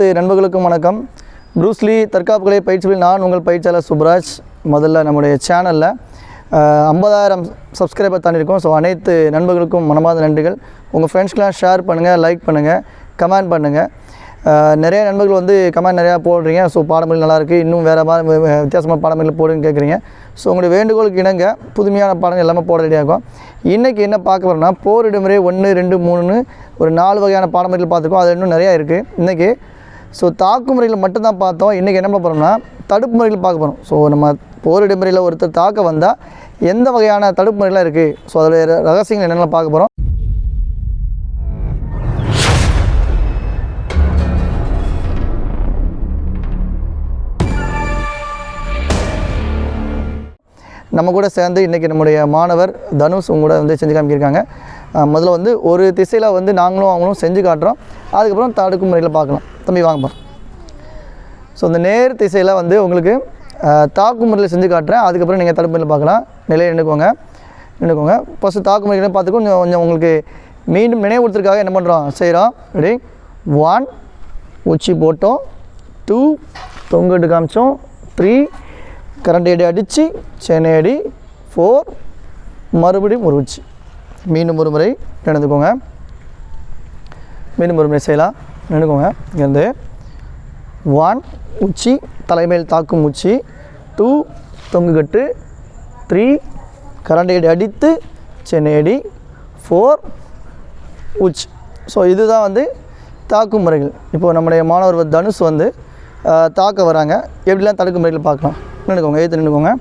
அனைத்து நண்பர்களுக்கும் வணக்கம். ப்ரூஸ்லி தற்காப்பு கலை பயிற்சியில் நான் உங்கள் பயிற்சியாளர் சுப்ராஜ். முதல்ல நம்முடைய சேனலில் ஐம்பதாயிரம் சப்ஸ்கிரைபர் தாண்டியிருக்கோம் ஸோ அனைத்து நண்பர்களுக்கும் மனமார்ந்த நன்றிகள். உங்கள் ஃப்ரெண்ட்ஸ்க்கெலாம் ஷேர் பண்ணுங்கள் லைக் பண்ணுங்கள் கமெண்ட் பண்ணுங்கள் நிறைய நண்பர்கள் வந்து கமெண்ட் நிறையா போடுறீங்க. ஸோ பாடமொழி நல்லாயிருக்கு இன்னும் வேறு மாதிரி வித்தியாசமான பாடமொழி போடுன்னு கேட்குறீங்க ஸோ உங்களுடைய வேண்டுகோளுக்கு இணங்க புதுமையான பாடங்கள் எல்லாமே போட ரெடியாக இருக்கும். இன்றைக்கி என்ன பார்க்க போகிறோம்னா போர் முறை ஒன்று ரெண்டு மூணுன்னு ஒரு நாலு வகையான பாடமொழிகள் பார்த்துருக்கோம். அது இன்னும் நிறையா இருக்குது இன்றைக்கி ஸோ தாக்கு முறையில் மட்டும்தான் பார்த்தோம். இன்றைக்கி என்ன பண்ண போகிறோம்னா தடுப்பு முறையில் பார்க்க போகிறோம் ஸோ நம்ம போரிட முறையில் ஒருத்தர் தாக்க வந்தால் எந்த வகையான தடுப்பு முறையெலாம் இருக்குது ஸோ அதோடைய ரகசியங்கள் என்னென்ன பார்க்க போகிறோம் நம்ம கூட சேர்ந்து இன்றைக்கி நம்முடைய மாணவர் தனுஷ் உங்க கூட வந்து செஞ்சு காமிக்கியிருக்காங்க முதல்ல வந்து ஒரு திசையில் வந்து நாங்களும் அவங்களும் செஞ்சு காட்டுறோம். அதுக்கப்புறம் தடுக்கும் முறையில் பார்க்கலாம். தம்பி வாங்கப்பா ஸோ இந்த நேர் திசையில் வந்து உங்களுக்கு தாக்குமுறையில் தாக்கு முறையில் செஞ்சு காட்டுறேன். அதுக்கப்புறம் நீங்கள் தடுப்பு முறையில் பார்க்கலாம். நிலையை நின்றுக்கோங்க நின்றுக்கோங்க ஃபஸ்ட்டு தாக்கு முறையில் கொஞ்சம் கொஞ்சம் உங்களுக்கு மீண்டும் நினைவுறுத்துறதுக்காக என்ன பண்ணுறோம் செய்கிறோம் ரெடி ஒன் உச்சி போட்டோம். டூ தொங்கிட்டு காமிச்சோம். த்ரீ கரண்ட் அடி அடித்து சென்னை அடி ஃபோர் மறுபடியும் ஒரு உச்சி. மீண்டும் ஒரு முறை நடந்துக்கோங்க. மீண்டும் ஒரு முறை செய்யலாம். நின்றுக்கோங்க இங்கேருந்து ஒன் உச்சி தலைமையில் தாக்கும் உச்சி. டூ தொங்குகட்டு த்ரீ கரண்ட் அடி அடித்து சென்னை அடி. ஃபோர் உச் ஸோ இதுதான் வந்து தாக்கும் முறைகள். இப்போது நம்முடைய மாணவர் தனுஷ் வந்து தாக்க வராங்க. எப்படிலாம் தடுக்கும் முறைகள் பார்க்கலாம். நின்றுக்கோங்க ஏற்று நின்றுக்கோங்க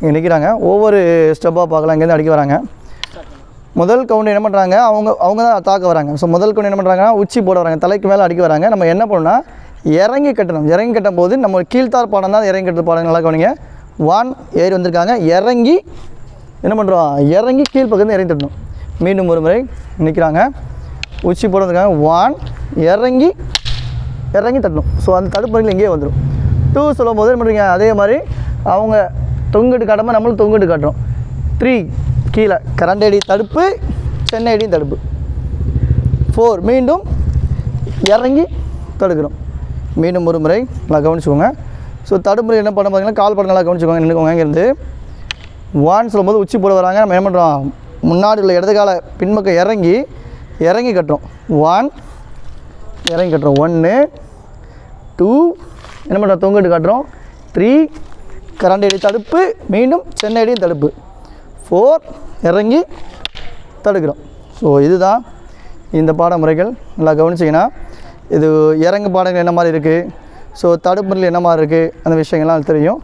இங்கே நிற்கிறாங்க ஒவ்வொரு ஸ்டெப்பாக பார்க்கலாம். இங்கேருந்து அடிக்க வராங்க. முதல் கவுண்ட் என்ன பண்ணுறாங்க அவங்க அவங்க தான் தாக்க வராங்க. ஸோ முதல் கவுண்ட் என்ன பண்ணுறாங்கன்னா உச்சி போட வராங்க. தலைக்கு மேலே அடிக்க வராங்க. நம்ம என்ன பண்ணணும்னா இறங்கி கட்டணும். இறங்கி கட்டும் போது நம்ம கீழ்த்தார் பாடம் தான் இறங்கி கட்டுற பாடம். நல்லா கவனிங்க. ஒன் ஏறி வந்திருக்காங்க. இறங்கி என்ன பண்ணுறோம் இறங்கி கீழ் பக்கத்து இறங்கி தட்டணும் மீண்டும் ஒரு முறை நிற்கிறாங்க உச்சி போட வந்திருக்காங்க. ஒன் இறங்கி இறங்கி தட்டணும். ஸோ அந்த தடுப்பறைகள் இங்கேயே வந்துடும் டூ சொல்லும் போது என்ன பண்ணுறீங்க அதே மாதிரி அவங்க தொங்கிட்டு காட்டாமல் நம்மளும் தொங்கிட்டு காட்டுறோம் த்ரீ கீழே கரண்டடி தடுப்பு சென்னை அடியும் தடுப்பு. ஃபோர் மீண்டும் இறங்கி தடுக்கிறோம் மீண்டும் ஒரு முறை நல்லா கவனிச்சுக்கோங்க. ஸோ தடுப்பு என்ன பண்ண பார்த்தீங்கன்னா கால் படம் நல்லா கவனிச்சுக்கோங்க நின்றுக்கோங்க இங்கேருந்து வான் சொல்லும்போது உச்சி போட வராங்க நம்ம என்ன பண்ணுறோம் முன்னாடி உள்ள இடது கால பின்பக்கம் இறங்கி இறங்கி கட்டுறோம். ஒன் இறங்கி கட்டுறோம். ஒன்று டூ என்ன பண்ணுறோம் தொங்கிட்டு காட்டுறோம். த்ரீ கரண்ட் அடி தடுப்பு மீண்டும் சென்னை அடியும் தடுப்பு. ஃபோர் இறங்கி தடுக்கிறோம். ஸோ இதுதான் இந்த பாடமுறைகள். நல்லா கவனிச்சிங்கன்னா இது இறங்கு பாடங்கள் என்ன மாதிரி இருக்குது ஸோ தடுப்புறையில் என்ன மாதிரி இருக்குது அந்த விஷயங்கள்லாம் தெரியும்.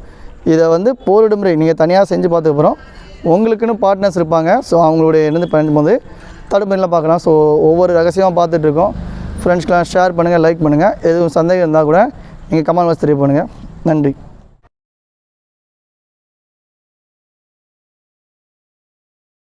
இதை வந்து போரிடும் முறை நீங்கள் தனியாக செஞ்சு பார்த்துக்கப்புறம் உங்களுக்குன்னு பார்ட்னர்ஸ் இருப்பாங்க. ஸோ அவங்களுடைய இருந்து பண்ணும்போது தடுப்புறையில் பார்க்கலாம். ஸோ ஒவ்வொரு ரகசியமாக பார்த்துட்ருக்கோம் ஃப்ரெண்ட்ஸ்க்கெலாம் ஷேர் பண்ணுங்கள் லைக் பண்ணுங்கள் எதுவும் சந்தேகம் இருந்தால் கூட நீங்கள் கமெண்ட் பாக்ஸ் தெரிய பண்ணுங்கள் நன்றி.